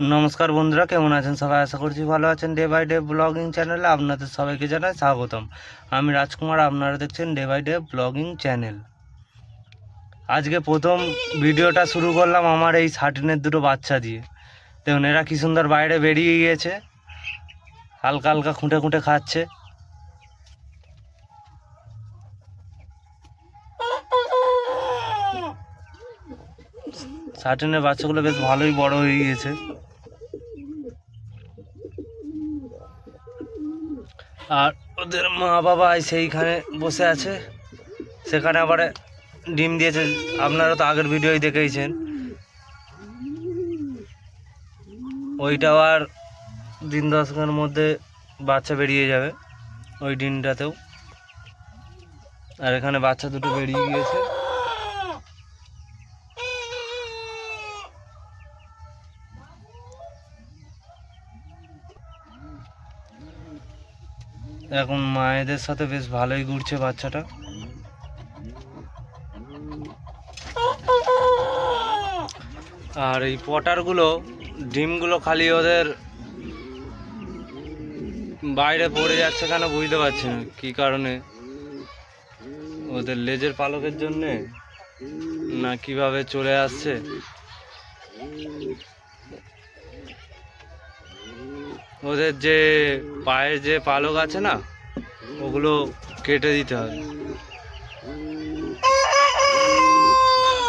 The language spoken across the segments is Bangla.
নমস্কার বন্ধুরা, কেমন আছেন সবাই? আশা করছি ভালো আছেন। ডে বাই ডে ব্লগিং চ্যানেলে আপনাদের সবাইকে জানাই স্বাগতম। আমি রাজকুমার, আপনারা দেখছেন day by day blogging channel আজকে প্রথম ভিডিওটা শুরু করলাম আমার এই সাটিনের দুটো বাচ্চা দিয়ে। দেখুন, এরা কি সুন্দর বাইরে বেরিয়ে গিয়েছে। হালকা হালকা খুঁটে খুঁটে খাচ্ছে। সাটিনের বাচ্চাগুলো বেশ ভালোই বড় হয়ে গিয়েছে। আর ওদের মা বাবা সেইখানে বসে আছে। সেখানে আবার ডিম দিয়েছে। আপনারা তো আগের ভিডিওই দেখেইছেন। ওইটাও আর দিন দশকের মধ্যে বাচ্চা বেরিয়ে যাবে ওই ডিমটাতেও। আর এখানে বাচ্চা দুটো বেরিয়ে গিয়েছে। এখন মায়েদের সাথে বেশ ভালোই ঘুরছে বাচ্চাটা। আর এই পটারগুলো, ডিমগুলো খালি ওদের বাইরে পড়ে যাচ্ছে কেন বুঝতে পারছি না। কী কারণে? ওদের লেজের পালকের জন্যে? না কীভাবে চলে আসছে? ওদের যে পায়ের যে পালক আছে না, ওগুলো কেটে দিতে হবে।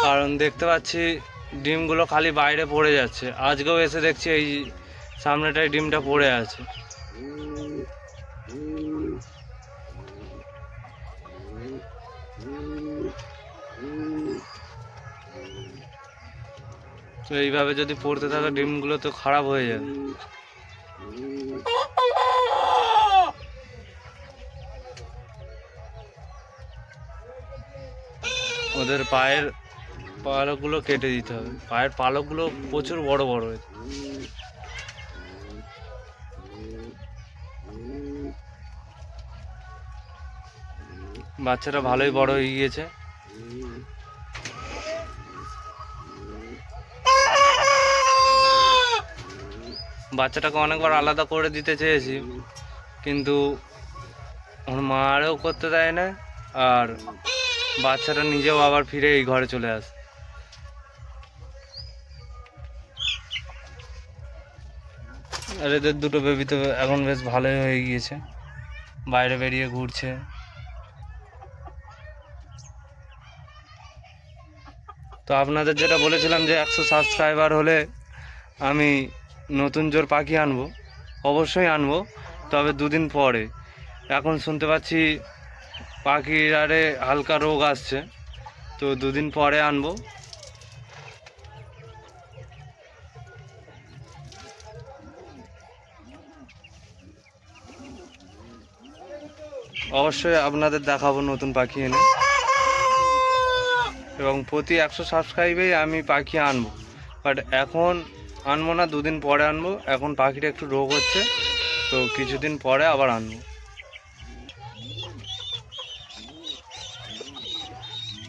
কারণ দেখতে পাচ্ছি ডিমগুলো খালি বাইরে পড়ে যাচ্ছে। আজকেও এসে দেখছি এই সামনেটায় ডিমটা পড়ে আছে। তো এইভাবে যদি পড়তে থাকে ডিমগুলো তো খারাপ হয়ে যাবে। ওদের পায়ের পালকগুলো কেটে দিতে হবে। পায়ের পালকগুলো প্রচুর বড় বড় হয়েছে। বাচ্চাটা ভালোই বড় হয়ে গিয়েছে। বাচ্চাটাকে অনেকবার আলাদা করে দিতে চেয়েছি, কিন্তু আমার মারেও করতে দেয় না, আর বাচ্চাটা নিজেও আবার ফিরে এই ঘরে চলে আসে। আর এদের দুটো বেবি তো এখন বেশ ভালোই হয়ে গিয়েছে। বাইরে বেরিয়ে ঘুরছে। তো আপনাদের যেটা বলেছিলাম যে একশো সাবস্ক্রাইবার হলে আমি নতুন জোর পাখি আনব, অবশ্যই আনব, তবে দুদিন পরে। এখন শুনতে পাচ্ছি পাখির আরে হালকা রোগ আসছে, তো দুদিন পরে আনব। অবশ্যই আপনাদের দেখাবো নতুন পাখি এনে। এবং প্রতি একশো সাবস্ক্রাইবেই আমি পাখি আনব। বাট এখন আনব না, দুদিন পরে আনব। এখন পাখিটা একটু রোগ হচ্ছে, তো কিছুদিন পরে আবার আনব।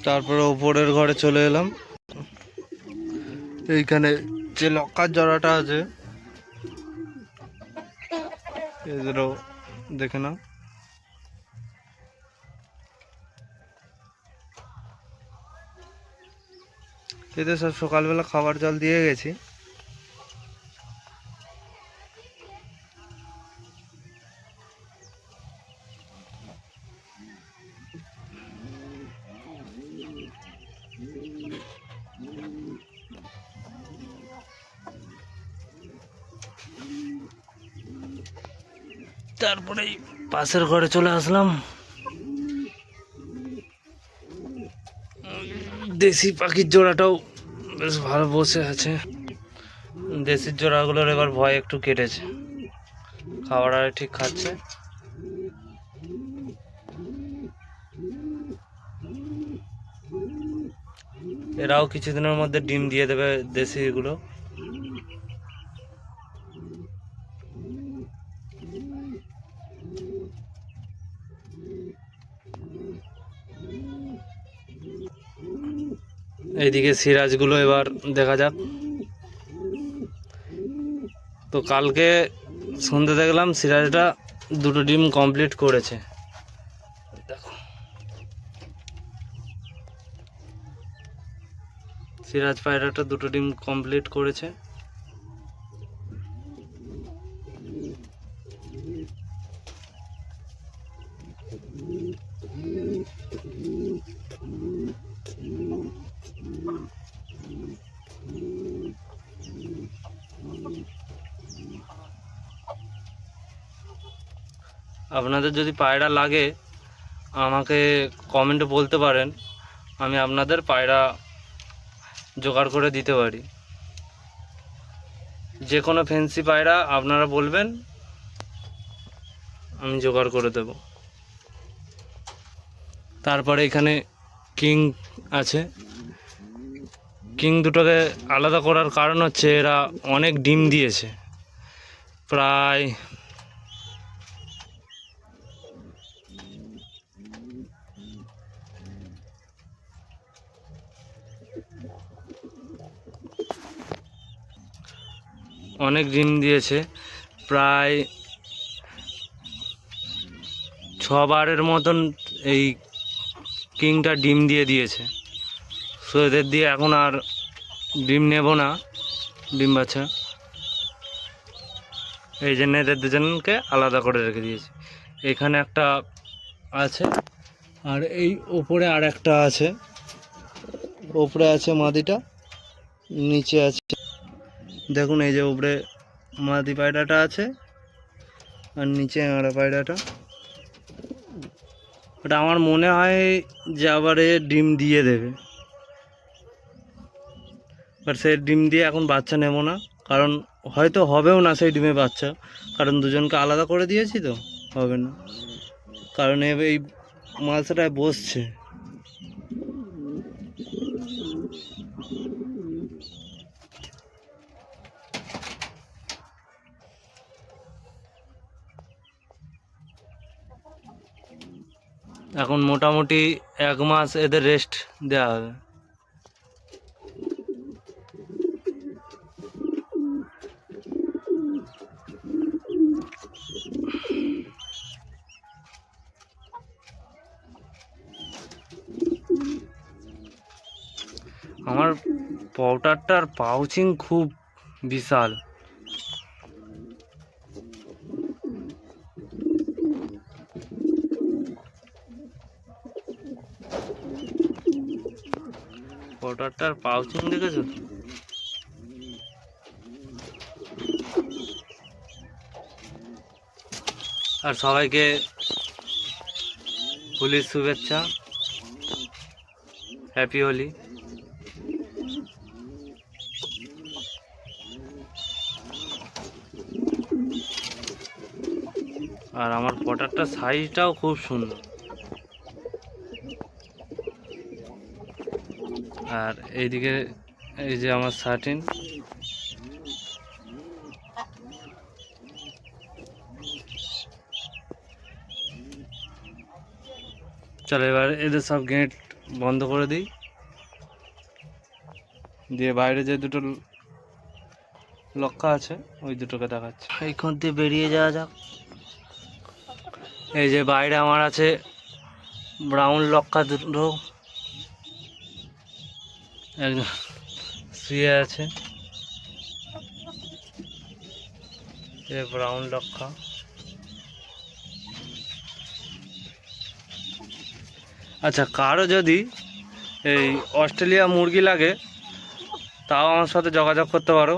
তারপরে ওপরের ঘরে চলে এলাম। এইখানে যে লকার জড়াটা আছে এদেরও দেখে না এতে সব সকালবেলা খাবার জল দিয়ে গেছি। তারপরে পাশের ঘরে চলে আসলাম। দেশি পাখির জোড়াটাও বেশ ভালো বসে আছে। দেশির জোড়াগুলোর এবার ভয় একটু কেটেছে। খাবার আর ঠিক খাচ্ছে। এরাও কিছুদিনের মধ্যে ডিম দিয়ে দেবে দেশিগুলো এইদিকে সিরাজগুলো এবার দেখা যাক। তো কালকে সন্ধ্যে দেখলাম সিরাজটা দুটো ডিম কমপ্লিট করেছে। সিরাজ পায়রাটা দুটো ডিম কমপ্লিট করেছে। আপনাদের যদি পায়রা লাগে, আমাকে কমেন্টে বলতে পারেন। আমি আপনাদের পায়রা জোগাড় করে দিতে পারি। যে কোনো ফেন্সি পায়রা আপনারা বলবেন, আমি জোগাড় করে দেব। তারপরে এখানে কিং আছে। কিং দুটোকে আলাদা করার কারণ হচ্ছে এরা অনেক ডিম দিয়েছে। প্রায় অনেক ডিম দিয়েছে। প্রায় ছবারের মতন এই কিংটা ডিম দিয়ে দিয়েছে। সো এদের দিয়ে এখন আর ডিম নেব না, ডিম বাচ্চা। এই জন্য এদের দুজনকে আলাদা করে রেখে দিয়েছি। এখানে একটা আছে, আর এই ওপরে আর একটা আছে। ওপরে আছে মাদিটা, নিচে আছে দেখুন, এই যে উপরে মাদি পায়রাটা আছে আর নিচে আড়া পায়রাটা। ওটা আমার মনে হয় যে আবার এ ডিম দিয়ে দেবে। বাট সেই ডিম দিয়ে এখন বাচ্চা নেব না, কারণ হয়তো হবেও না সেই ডিমে বাচ্চা, কারণ দুজনকে আলাদা করে দিয়েছি তো, হবে না। কারণ এই মালসাটায় বসছে। এখন মোটামুটি এক মাস এদের রেস্ট দেওয়া হবে। আমার পাউডারটার পাউচিং খুব বিশাল। পাউডারটার পাউচিং দেখেছ? আর সবাইকে হোলির শুভেচ্ছা। হ্যাপি হোলি আর আমার পটারটার সাইজটাও খুব সুন্দর। আর এইদিকে এই যে আমার সার্টিন। চলো এবার এদের সব গেট বন্ধ করে দিই। দিয়ে বাইরে যে দুটো লক্ষ্য আছে ওই দুটোকে দেখাচ্ছে। এইখান দিয়ে বেরিয়ে যাওয়া যাক। এই যে বাইরে আমার আছে ব্রাউন লক্কা দুটো। একজন শুয়ে আছে। ব্রাউন লক্ষা। আচ্ছা কারও যদি এই অস্ট্রেলিয়া মুরগি লাগে, তাও আমার সাথে যোগাযোগ করতে পারো।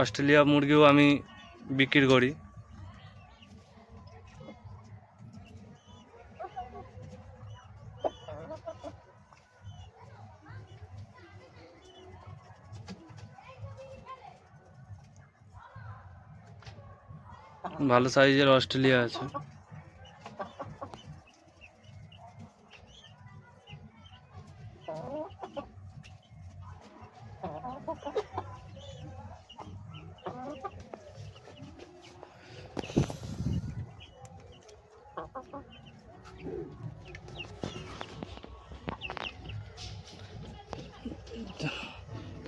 অস্ট্রেলিয়া মুরগিও আমি বিক্রি করি। ভালো সাইজের অস্ট্রেলিয়া আছে।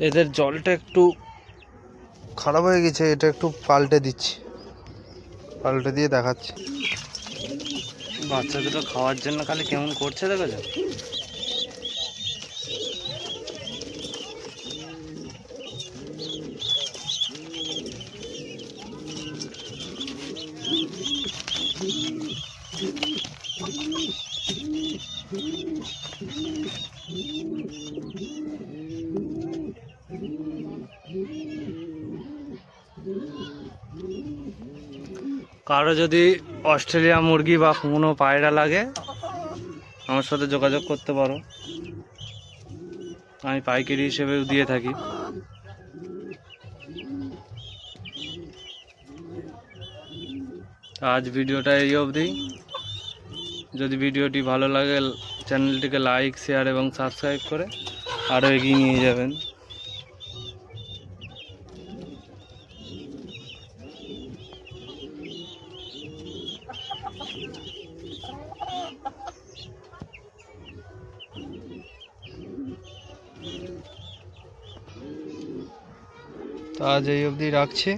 এদের জলটা একটু খারাপ হয়ে গেছে এটা একটু পাল্টে দিচ্ছি। পাল্টে দিয়ে দেখাচ্ছি। বাচ্চা দুটো খাওয়ার জন্য খালি কেমন করছে দেখেছ? কারও যদি অস্ট্রেলিয়া মুরগি বা কোনো পায়রা লাগে, আমার সাথে যোগাযোগ করতে পারো। আমি পাইকারি হিসেবেও দিয়ে থাকি। আজ ভিডিওটা এই অবধি। যদি ভিডিওটি ভালো লাগে, চ্যানেলটিকে লাইক, শেয়ার এবং সাবস্ক্রাইব করে আরও এগিয়ে নিয়ে যাবেন। আজ এই অবধি রাখছি।